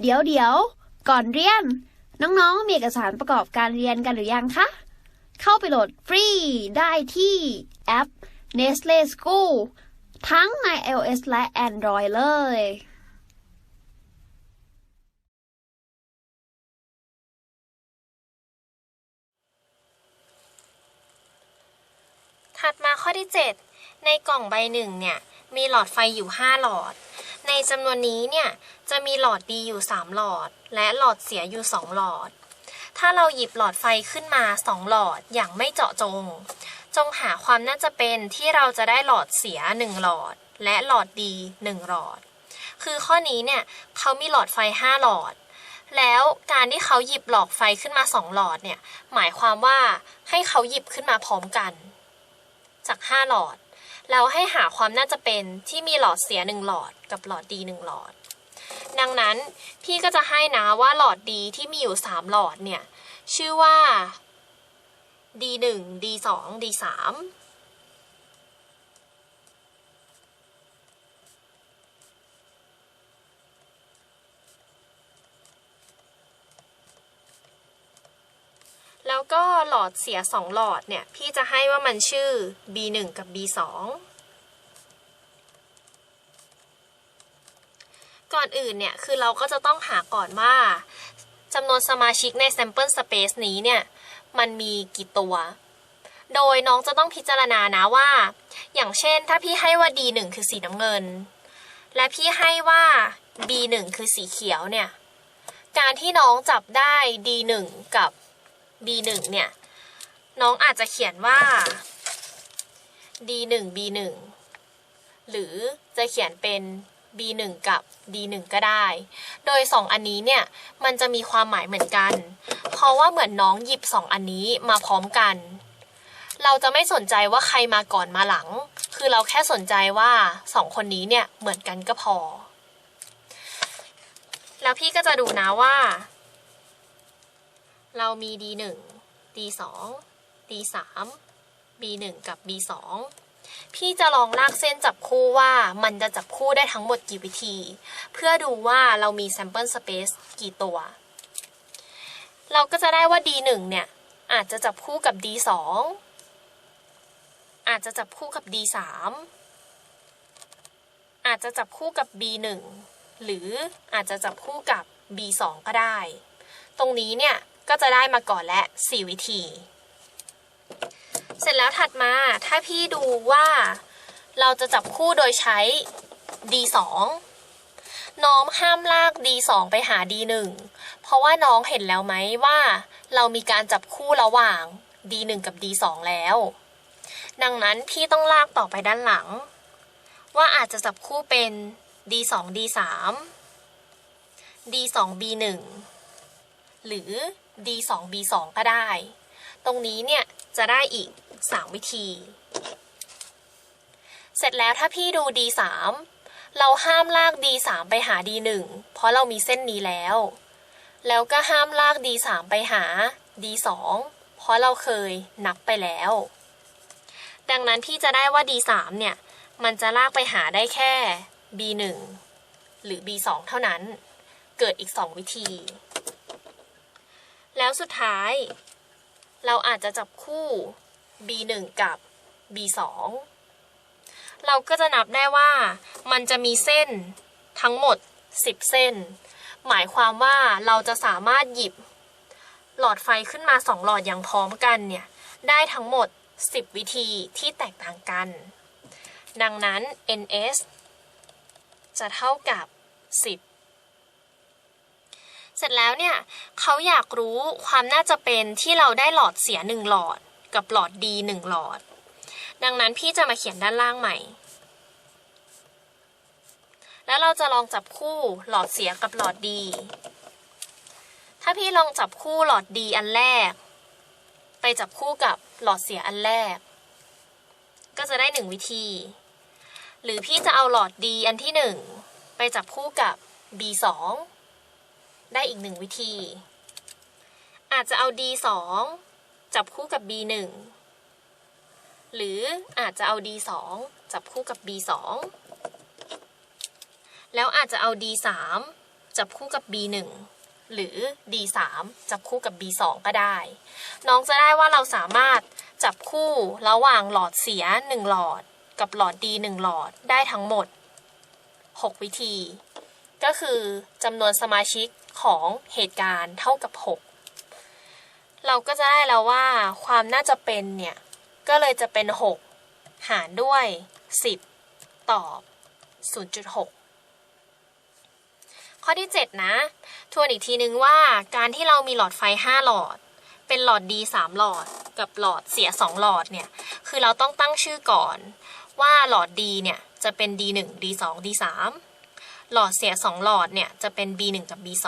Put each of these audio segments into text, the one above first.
เดี๋ยวเดี๋ยวก่อนเรียน น้องๆ มีเอกสารประกอบการเรียนกันหรือยังคะ เข้าไปโหลดฟรีได้ที่แอป Nestle School ทั้งใน iOS และ Android เลยถัดมาข้อที่ 7 ในกล่องใบหนึ่งเนี่ย มีหลอดไฟอยู่ 5 หลอด ในจำนวนนี้เนี่ยจะมีหลอดดีอยู่ 3 หลอด และหลอดเสียอยู่ 2 หลอด ถ้าเราหยิบหลอดไฟขึ้นมา 2 หลอดอย่างไม่เจาะจง จงหาความน่าจะเป็นที่เราจะได้หลอดเสีย 1 หลอด และหลอดดี 1 หลอด คือข้อนี้เนี่ยเขามีหลอดไฟ 5 หลอด แล้วการที่เขาหยิบหลอดไฟขึ้นมา 2 หลอดเนี่ยหมายความว่าให้เขาหยิบขึ้นมาพร้อมกัน จาก 5 หลอด แล้วให้หาความน่าจะเป็นที่มีหลอดเสีย1หลอดกับหลอดดี1หลอด ดังนั้นพี่ก็จะให้นะว่าหลอดดีที่มีอยู่3หลอดเนี่ย ชื่อว่า D1 D2 D3 แล้วก็หลอดเสีย 2 หลอดเนี่ย พี่จะให้ว่ามันชื่อ B1 กับ B2 ก่อนอื่นเนี่ย คือเราก็จะต้องหาก่อนว่าจำนวนสมาชิกใน sample space นี้เนี่ย มันมีกี่ตัว โดยน้องจะต้องพิจารณานะว่า อย่างเช่นถ้าพี่ให้ว่า D1 คือสีน้ำเงิน และพี่ให้ว่า B1 คือสีเขียวเนี่ย การที่น้องจับได้ D1 กับ B1 เนี่ย น้องอาจจะเขียนว่า D1 B1 หรือจะเขียนเป็น B1 กับ D1 ก็ได้ โดย 2 อันนี้เนี่ย มันจะมีความหมายเหมือนกัน เพราะว่าเหมือนน้องหยิบ 2 อันนี้มาพร้อมกัน เราจะไม่สนใจว่าใครมาก่อนมาหลัง คือเราแค่สนใจว่า 2 คนนี้เนี่ย เหมือนกันก็พอ แล้วพี่ก็จะดูนะว่า เรามี D1 D2 D3 B1 กับ B2 พี่จะลองลากเส้นจับคู่ว่ามันจะจับคู่ได้ทั้งหมดกี่วิธี เพื่อดูว่าเรามี sample space กี่ตัว เราก็จะได้ว่า D1 เนี่ย อาจจะจับคู่กับ D2 อาจจะจับคู่กับ D3 อาจจะจับคู่กับ B1 หรืออาจจะจับคู่กับ B2 ก็ได้ ตรงนี้เนี่ย ก็จะได้มาก่อนและ 4 วิธี เสร็จแล้วถัดมาถ้าพี่ดูว่าเราจะจับคู่โดยใช้ D2 น้องห้ามลาก D2 ไปหา D1 เพราะว่าน้องเห็นแล้วไหมว่า เรามีการจับคู่ระหว่าง D1 กับ D2 แล้ว ดังนั้นพี่ต้องลากต่อไปด้านหลัง ว่าอาจจะจับคู่เป็น D2 D3 D2 B1 หรือ D2 B2 ก็ได้ ตรงนี้เนี่ยจะได้อีก 3 วิธี เสร็จแล้วถ้าพี่ดู D3 เราห้ามลาก D3 ไปหา D1 เพราะเรามีเส้นนี้แล้ว แล้วก็ห้ามลาก D3 ไปหา D2 เพราะเราเคยนับไปแล้ว ดังนั้นพี่จะได้ว่า D3 เนี่ยมันจะลากไปหาได้แค่ B1 หรือ B2 เท่านั้น เกิดอีก 2 วิธี แล้วสุดท้าย เราอาจจะจับคู่ B1 กับ B2 เราก็จะนับได้ว่า มันจะมีเส้นทั้งหมด 10 เส้น หมายความว่าเราจะสามารถหยิบ หลอดไฟขึ้นมา 2 หลอดอย่างพร้อมกันเนี่ยได้ทั้งหมด 10 วิธีที่แตกต่างกัน ดังนั้น ns จะเท่ากับ 10 เสร็จแล้วเนี่ยเขาอยากรู้ความน่าจะเป็นที่เราได้หลอดเสีย1หลอด กับหลอดดี1หลอด ดังนั้นพี่จะมาเขียนด้านล่างใหม่ แล้วเราจะลองจับคู่หลอดเสียกับหลอดดีถ้าพี่ลองจับคู่หลอดดีอันแรก ไปจับคู่กับหลอดเสียอันแรก ก็จะได้หนึ่งวิธี หรือพี่จะเอาหลอดดีอันที่หนึ่งไปจับคู่กับ B2 ได้อีกหนึ่งวิธี อาจจะเอา D2 จับคู่กับ B1 หรืออาจจะเอา D2 จับคู่กับ B2 แล้วอาจจะเอา D3 จับคู่กับ B1 หรือ D3 จับคู่กับ B2 ก็ได้ น้องจะได้ว่าเราสามารถจับคู่ระหว่างหลอดเสีย 1 หลอด กับหลอดดี1หลอดได้ทั้งหมด 6 วิธี ก็คือจำนวนสมาชิก ของเหตุการณ์เท่ากับ 6 เราก็จะได้แล้วว่าความน่าจะเป็นเนี่ย ก็เลยจะเป็น 6 หารด้วย 10 ตอบ 0.6ข้อที่ 7 นะ ทวนอีกทีนึงว่าการที่เรามีหลอดไฟ 5 หลอด เป็นหลอดดี 3 หลอด กับหลอดเสีย 2 หลอดเนี่ย คือเราต้องตั้งชื่อก่อน ว่าหลอดดีเนี่ย จะเป็น D1 D2 D3 หลอดเสีย 2 หลอดเนี่ยจะเป็น B1 กับ B2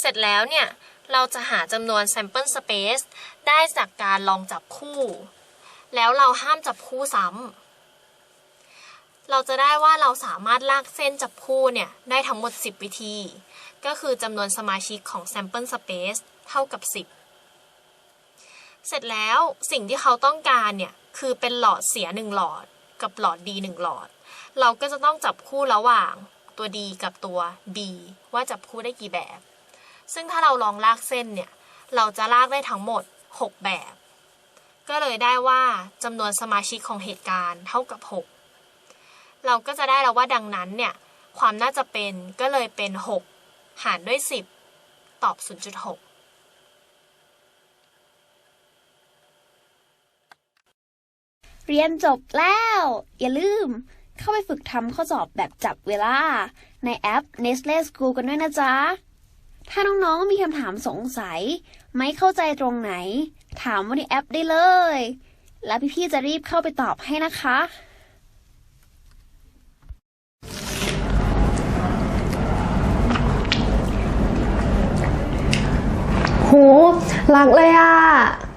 เสร็จแล้วเนี่ยเราจะหาจำนวน sample space ได้จากการลองจับคู่ แล้วเราห้ามจับคู่ซ้ำ เราจะได้ว่าเราสามารถลากเส้นจับคู่เนี่ยได้ทั้งหมด 10 วิธี ก็คือจำนวนสมาชิกของ sample space เท่ากับ 10 เสร็จแล้วสิ่งที่เขาต้องการเนี่ยคือเป็นหลอดเสีย 1 หลอด กับหลอดดี 1 หลอด เราก็จะต้องจับคู่ระหว่าง ตัว D กับตัว B ว่าจับคู่ได้กี่แบบ ซึ่งถ้าเราลองลากเส้นเนี่ย เราจะลากได้ทั้งหมด 6 แบบ ก็เลยได้ว่าจำนวนสมาชิกของเหตุการณ์เท่ากับ 6 เราก็จะได้แล้วว่าดังนั้นเนี่ย ความน่าจะเป็นก็เลยเป็น 6 หารด้วย 10 ตอบ 0.6เรียนจบแล้ว อย่าลืม เข้าไปฝึกทำข้อสอบแบบจับเวลา ในแอป Nestle School กันด้วยนะจ๊ะ ถ้าน้องๆมีคำถามสงสัย ไม่เข้าใจตรงไหน ถามว่าในแอปได้เลย แล้วพี่ๆจะรีบเข้าไปตอบให้นะคะ โหรักเลยอะ